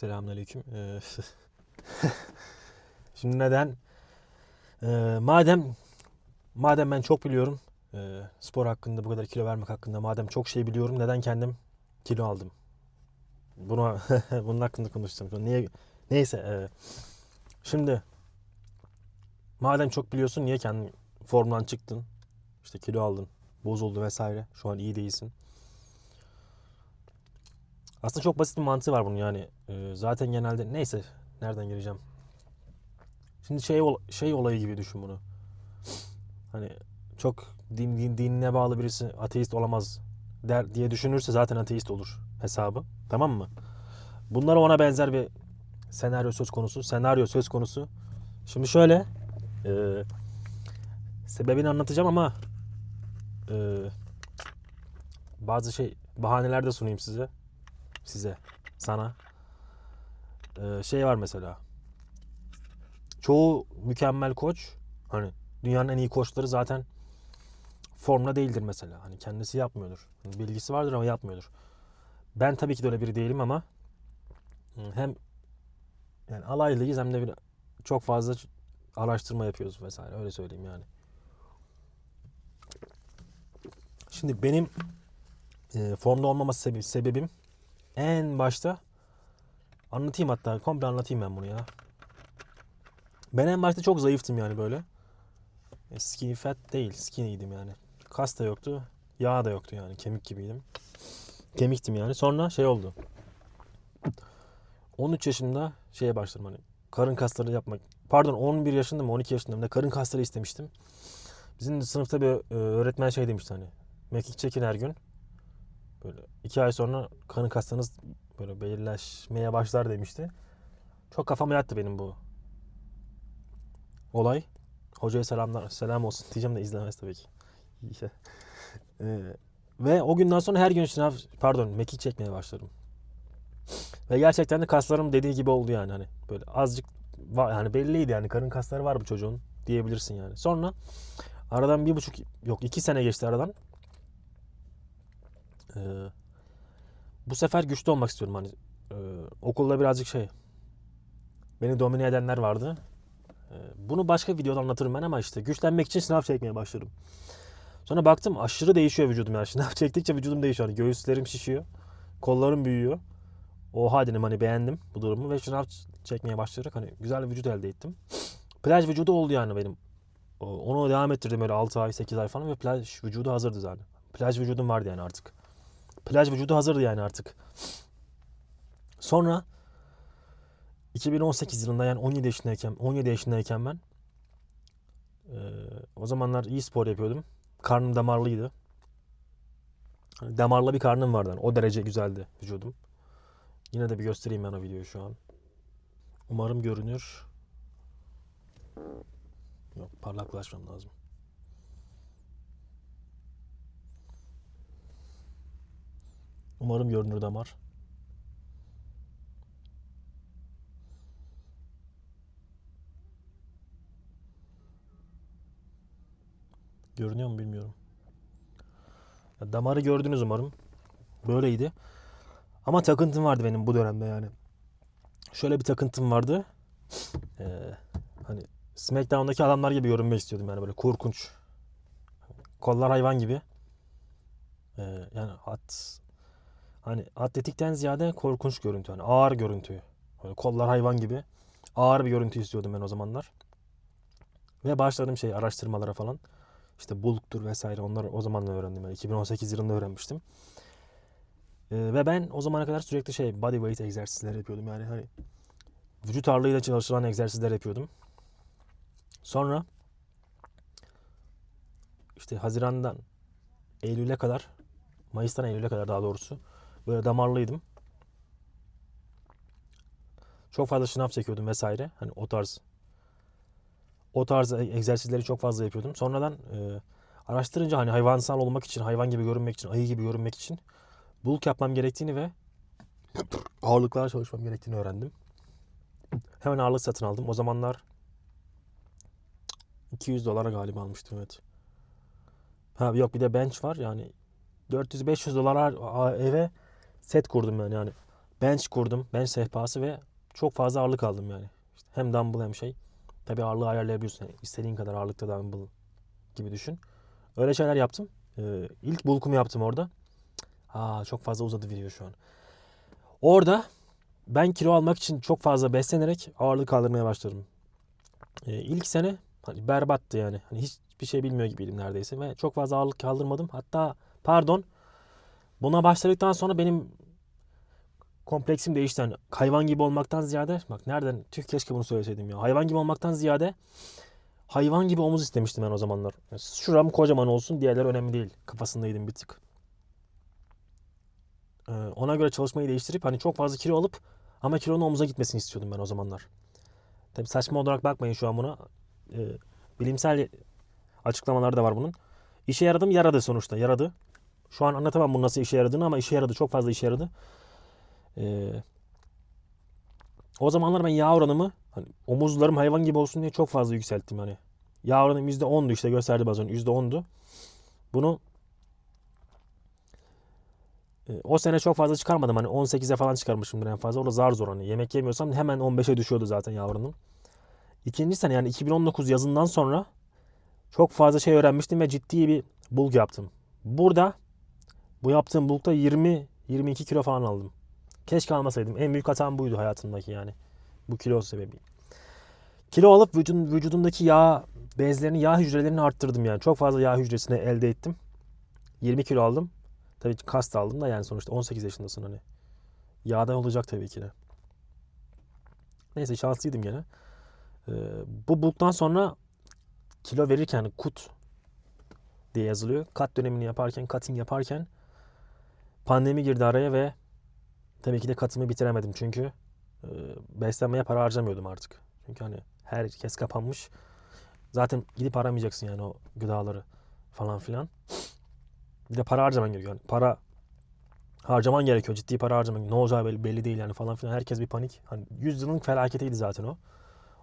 Selamünaleyküm. Ee, Şimdi neden? Ee, madem madem ben çok biliyorum e, spor hakkında bu kadar kilo vermek hakkında madem çok şey biliyorum neden kendim kilo aldım? Buna bunun hakkında konuşacağım. Niye? Neyse. şimdi madem çok biliyorsun niye kendin formdan çıktın? İşte kilo aldın, bozuldu vesaire. Şu an iyi değilsin. Aslında çok basit bir mantığı var bunun yani. Ee, zaten genelde neyse nereden gireceğim? Şimdi şey şey olayı gibi düşün bunu. Hani çok din, din dinine bağlı birisi ateist olamaz der diye düşünürse zaten ateist olur hesabı. Tamam mı? Bunlar ona benzer bir senaryo söz konusu. Senaryo söz konusu. Şimdi şöyle e, sebebini anlatacağım ama e, bazı şey bahaneler de sunayım size size, sana. Ee, şey var mesela. Çoğu mükemmel koç, hani dünyanın en iyi koçları zaten formda değildir mesela. Hani kendisi yapmıyordur. Bilgisi vardır ama yapmıyordur. Ben tabii ki de öyle biri değilim ama hem yani alaylıyız hem de bir çok fazla araştırma yapıyoruz vesaire. Öyle söyleyeyim yani. Şimdi benim e, formda olmama sebebi, sebebim en başta anlatayım hatta komple anlatayım ben bunu ya. Ben en başta çok zayıftım yani böyle. E, Skinny fat değil, skinny'ydim yani. Kas da yoktu, yağ da yoktu yani. Kemik gibiydim. Kemiktim yani. Sonra şey oldu. 13 yaşında şeye başladım hani karın kasları yapmak. Pardon 11 yaşında mı 12 yaşında mı ne karın kasları istemiştim. Bizim sınıfta bir e, öğretmen şey demişti hani. Mekik çekin her gün. Böyle iki ay sonra karın kaslarınız böyle belirleşmeye başlar demişti. Çok kafama yattı benim bu olay. Hocaya selamlar, selam olsun diyeceğim de izlemez tabii ki. Ee, ve o günden sonra her gün sınav, pardon mekik çekmeye başladım. Ve gerçekten de kaslarım dediği gibi oldu yani hani böyle azıcık var yani belliydi yani karın kasları var bu çocuğun diyebilirsin yani. Sonra aradan bir buçuk yok iki sene geçti aradan. Ee, bu sefer güçlü olmak istiyorum hani e, okulda birazcık şey beni domine edenler vardı. Ee, bunu başka videoda anlatırım ben ama işte güçlenmek için sınav çekmeye başladım. Sonra baktım aşırı değişiyor vücudum yani. Sınav çektikçe vücudum değişiyor. Hani göğüslerim şişiyor. Kollarım büyüyor. Oha dedim hani beğendim bu durumu ve sınav çekmeye başlayarak hani güzel bir vücut elde ettim. Plaj vücudu oldu yani benim. Onu devam ettirdim öyle 6 ay 8 ay falan ve plaj vücudu hazırdı zaten. Plaj vücudum vardı yani artık. Plaj vücudu hazırdı yani artık. Sonra 2018 yılında yani 17 yaşındayken 17 yaşındayken ben eee, o zamanlar iyi spor yapıyordum. Karnım damarlıydı. Hani damarlı bir karnım vardı. Yani o derece güzeldi vücudum. Yine de bir göstereyim ben o videoyu şu an. Umarım görünür. Yok parlaklaşmam lazım. Umarım görünür damar. Görünüyor mu bilmiyorum. Ya damarı gördünüz umarım. Böyleydi. Ama takıntım vardı benim bu dönemde yani. Şöyle bir takıntım vardı. Ee, hani SmackDown'daki adamlar gibi görünmek istiyordum yani böyle korkunç. Kollar hayvan gibi. Ee, yani at hani atletikten ziyade korkunç görüntü. Hani ağır görüntü. Böyle kollar hayvan gibi. Ağır bir görüntü istiyordum ben o zamanlar. Ve başladım şey araştırmalara falan. İşte bulktur vesaire onları o zaman öğrendim. Yani 2018 yılında öğrenmiştim. Ee, ve ben o zamana kadar sürekli şey body weight egzersizler yapıyordum. Yani hani vücut ağırlığıyla çalışılan egzersizler yapıyordum. Sonra işte Haziran'dan Eylül'e kadar Mayıs'tan Eylül'e kadar daha doğrusu böyle damarlıydım. Çok fazla şınav çekiyordum vesaire. Hani o tarz o tarz e- egzersizleri çok fazla yapıyordum. Sonradan e, araştırınca hani hayvansal olmak için, hayvan gibi görünmek için, ayı gibi görünmek için bulk yapmam gerektiğini ve ağırlıklarla çalışmam gerektiğini öğrendim. Hemen ağırlık satın aldım. O zamanlar 200 dolara galiba almıştım evet. Ha yok bir de bench var yani 400-500 dolara eve set kurdum ben yani. bench kurdum. Bench sehpası ve çok fazla ağırlık aldım yani. İşte hem dumbbell hem şey. Tabii ağırlığı ayarlayabiliyorsun. Yani istediğin kadar ağırlıkta dumbbell gibi düşün. Öyle şeyler yaptım. Ee, ilk bulkumu yaptım orada. Aa çok fazla uzadı video şu an. Orada ben kilo almak için çok fazla beslenerek ağırlık kaldırmaya başladım. Ee, ilk sene hani berbattı yani. Hani hiçbir şey bilmiyor gibiydim neredeyse ve çok fazla ağırlık kaldırmadım. Hatta pardon buna başladıktan sonra benim kompleksim değişti. Yani hayvan gibi olmaktan ziyade bak nereden tüh keşke bunu söyleseydim ya. Hayvan gibi olmaktan ziyade hayvan gibi omuz istemiştim ben o zamanlar. Yani şuram kocaman olsun diğerleri önemli değil. Kafasındaydım bir tık. Ee, ona göre çalışmayı değiştirip hani çok fazla kilo alıp ama kilonun omuza gitmesini istiyordum ben o zamanlar. Tabii saçma olarak bakmayın şu an buna. Ee, bilimsel açıklamalar da var bunun. İşe yaradı mı? Yaradı sonuçta. Yaradı. Şu an anlatamam bunun nasıl işe yaradığını ama işe yaradı. Çok fazla işe yaradı. Ee, o zamanlar ben yağ oranımı hani omuzlarım hayvan gibi olsun diye çok fazla yükselttim hani. Yağ oranım %10'du işte gösterdi az önce %10'du. Bunu e, o sene çok fazla çıkarmadım hani 18'e falan çıkarmışımdır en fazla. O da zar zor hani. Yemek yemiyorsam hemen 15'e düşüyordu zaten oranım. İkinci sene yani 2019 yazından sonra çok fazla şey öğrenmiştim ve ciddi bir bulk yaptım. Burada bu yaptığım bulkta 20 22 kilo falan aldım. Keşke almasaydım. En büyük hatam buydu hayatımdaki yani. Bu kilo sebebi. Kilo alıp vücudun, vücudumdaki yağ bezlerini, yağ hücrelerini arttırdım yani. Çok fazla yağ hücresini elde ettim. 20 kilo aldım. Tabii ki kas da aldım da yani sonuçta 18 yaşındasın hani. Yağda olacak tabii ki de. Neyse şanslıydım gene. Ee, bu bulktan sonra kilo verirken kut diye yazılıyor. Kat dönemini yaparken, cutting yaparken pandemi girdi araya ve tabii ki de katımı bitiremedim çünkü e, beslenmeye para harcamıyordum artık. Çünkü hani herkes kapanmış. Zaten gidip aramayacaksın yani o gıdaları falan filan. Bir de para harcaman gerekiyor. Yani para harcaman gerekiyor. Ciddi para harcaman Ne olacağı belli, belli değil yani falan filan. Herkes bir panik. Hani 100 yılın felaketiydi zaten o.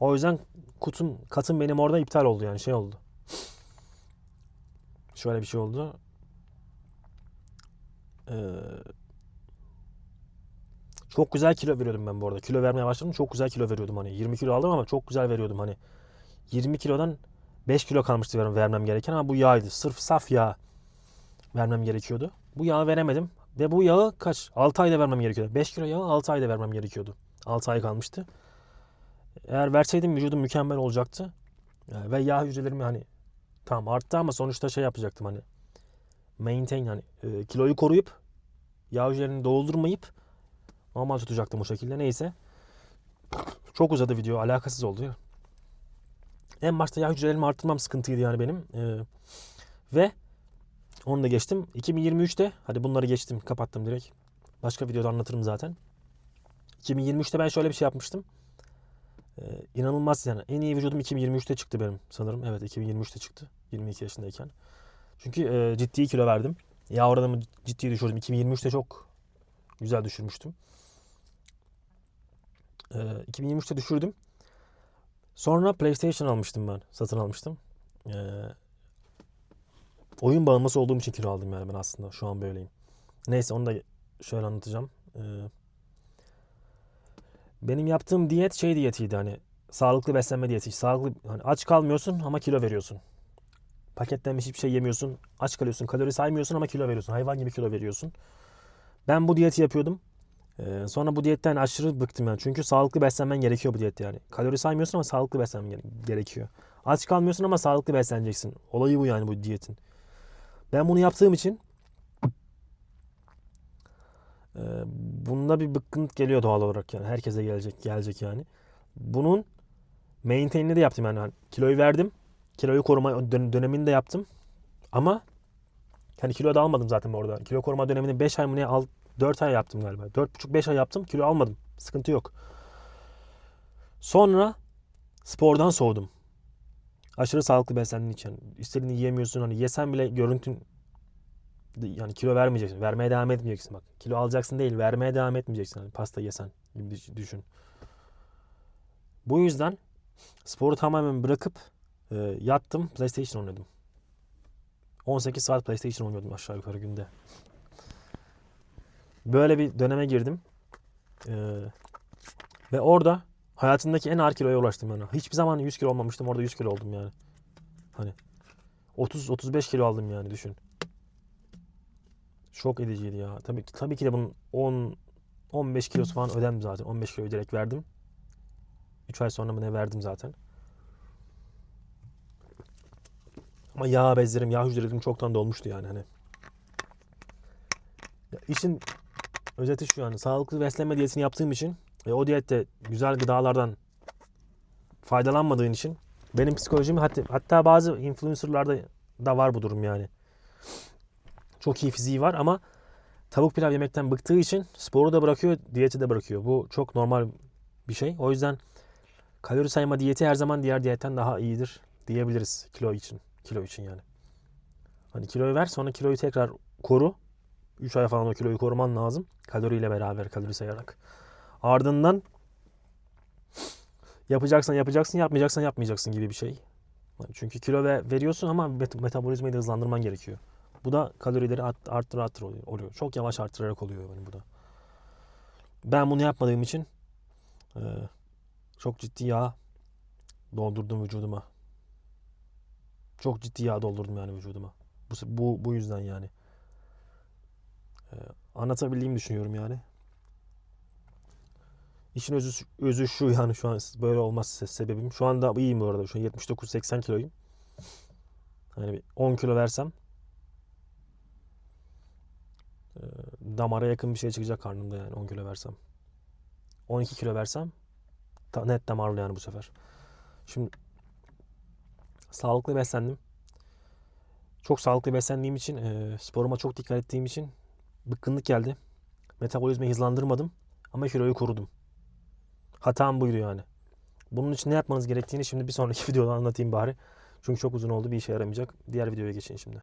O yüzden kutum, katım benim orada iptal oldu yani şey oldu. Şöyle bir şey oldu. Ee, çok güzel kilo veriyordum ben bu arada. Kilo vermeye başladım. Çok güzel kilo veriyordum hani. 20 kilo aldım ama çok güzel veriyordum hani. 20 kilodan 5 kilo kalmıştı vermem, vermem gereken ama bu yağydı. Sırf saf yağ vermem gerekiyordu. Bu yağı veremedim. Ve bu yağı kaç? 6 ayda vermem gerekiyordu. 5 kilo yağı 6 ayda vermem gerekiyordu. 6 ay kalmıştı. Eğer verseydim vücudum mükemmel olacaktı. Yani ve yağ hücrelerimi hani tamam arttı ama sonuçta şey yapacaktım hani maintain hani e, kiloyu koruyup yağ hücrelerini doldurmayıp normal tutacaktım o şekilde. Neyse. Çok uzadı video. Alakasız oldu. En başta yağ hücrelerimi arttırmam sıkıntıydı yani benim. Ee, ve onu da geçtim. 2023'te hadi bunları geçtim. Kapattım direkt. Başka videoda anlatırım zaten. 2023'te ben şöyle bir şey yapmıştım. Ee, inanılmaz yani. En iyi vücudum 2023'te çıktı benim sanırım. Evet 2023'te çıktı. 22 yaşındayken. Çünkü e, ciddi kilo verdim. Yağ oranımı ciddi düşürdüm. 2023'te çok güzel düşürmüştüm. Ee, 2023'te düşürdüm. Sonra PlayStation almıştım ben. Satın almıştım. Ee, oyun bağımlısı olduğum için kilo aldım yani ben aslında. Şu an böyleyim. Neyse onu da şöyle anlatacağım. Ee, benim yaptığım diyet şey diyetiydi hani sağlıklı beslenme diyeti. Sağlıklı hani aç kalmıyorsun ama kilo veriyorsun. Paketlenmiş hiçbir şey yemiyorsun. Aç kalıyorsun. Kalori saymıyorsun ama kilo veriyorsun. Hayvan gibi kilo veriyorsun. Ben bu diyeti yapıyordum. Ee, sonra bu diyetten aşırı bıktım yani. Çünkü sağlıklı beslenmen gerekiyor bu diyette yani. Kalori saymıyorsun ama sağlıklı beslenmen gere- gerekiyor. Aç kalmıyorsun ama sağlıklı besleneceksin. Olayı bu yani bu diyetin. Ben bunu yaptığım için e, bunda bir bıkkınlık geliyor doğal olarak yani. Herkese gelecek gelecek yani. Bunun maintain'ini de yaptım yani. Hani kiloyu verdim. Kiloyu koruma dön- de yaptım. Ama hani kilo da almadım zaten orada. Kilo koruma dönemini 5 ay mı ne al 4 ay yaptım galiba. 4,5-5 ay yaptım. Kilo almadım. Sıkıntı yok. Sonra spordan soğudum. Aşırı sağlıklı beslendiğin için. İstediğini yiyemiyorsun. Hani yesen bile görüntün yani kilo vermeyeceksin. Vermeye devam etmeyeceksin bak. Kilo alacaksın değil. Vermeye devam etmeyeceksin. Hani pasta yesen gibi düş- düşün. Bu yüzden sporu tamamen bırakıp e, yattım. PlayStation oynadım. 18 saat PlayStation oynuyordum aşağı yukarı günde. Böyle bir döneme girdim. Ee, ve orada hayatımdaki en ağır kiloya ulaştım yani. Hiçbir zaman 100 kilo olmamıştım. Orada 100 kilo oldum yani. Hani 30-35 kilo aldım yani düşün. Şok ediciydi ya. Tabii ki, tabii ki de bunun 10 15 kilosu falan ödem zaten. 15 kilo öderek verdim. 3 ay sonra mı ne verdim zaten. Ama yağ bezlerim, yağ hücrelerim çoktan dolmuştu yani hani. Ya işin özeti şu yani sağlıklı beslenme diyetini yaptığım için ve o diyette güzel gıdalardan faydalanmadığın için benim psikolojim hatta, hatta bazı influencerlarda da var bu durum yani. Çok iyi fiziği var ama tavuk pilav yemekten bıktığı için sporu da bırakıyor, diyeti de bırakıyor. Bu çok normal bir şey. O yüzden kalori sayma diyeti her zaman diğer diyetten daha iyidir diyebiliriz kilo için. Kilo için yani. Hani kiloyu ver sonra kiloyu tekrar koru. 3 ay falan o kiloyu koruman lazım. Kaloriyle beraber kalori sayarak. Ardından yapacaksan yapacaksın, yapmayacaksan yapmayacaksın gibi bir şey. Çünkü kilo ve veriyorsun ama met- metabolizmayı da hızlandırman gerekiyor. Bu da kalorileri art- arttır arttır oluyor. Çok yavaş arttırarak oluyor benim bu da. Ben bunu yapmadığım için eee, çok ciddi yağ doldurdum vücuduma. Çok ciddi yağ doldurdum yani vücuduma. Bu, bu, bu yüzden yani. Eee, anlatabildiğimi düşünüyorum yani. İşin özü, özü şu yani şu an böyle olması sebebim. Şu anda iyiyim bu arada. Şu an 79-80 kiloyum. Hani bir 10 kilo versem e, damara yakın bir şey çıkacak karnımda yani 10 kilo versem. 12 kilo versem net damarlı yani bu sefer. Şimdi sağlıklı beslendim. Çok sağlıklı beslendiğim için, e, sporuma çok dikkat ettiğim için bıkkınlık geldi. Metabolizmayı hızlandırmadım ama kiloyu korudum. Hatam buydu yani. Bunun için ne yapmanız gerektiğini şimdi bir sonraki videoda anlatayım bari. Çünkü çok uzun oldu bir işe yaramayacak. Diğer videoya geçin şimdi.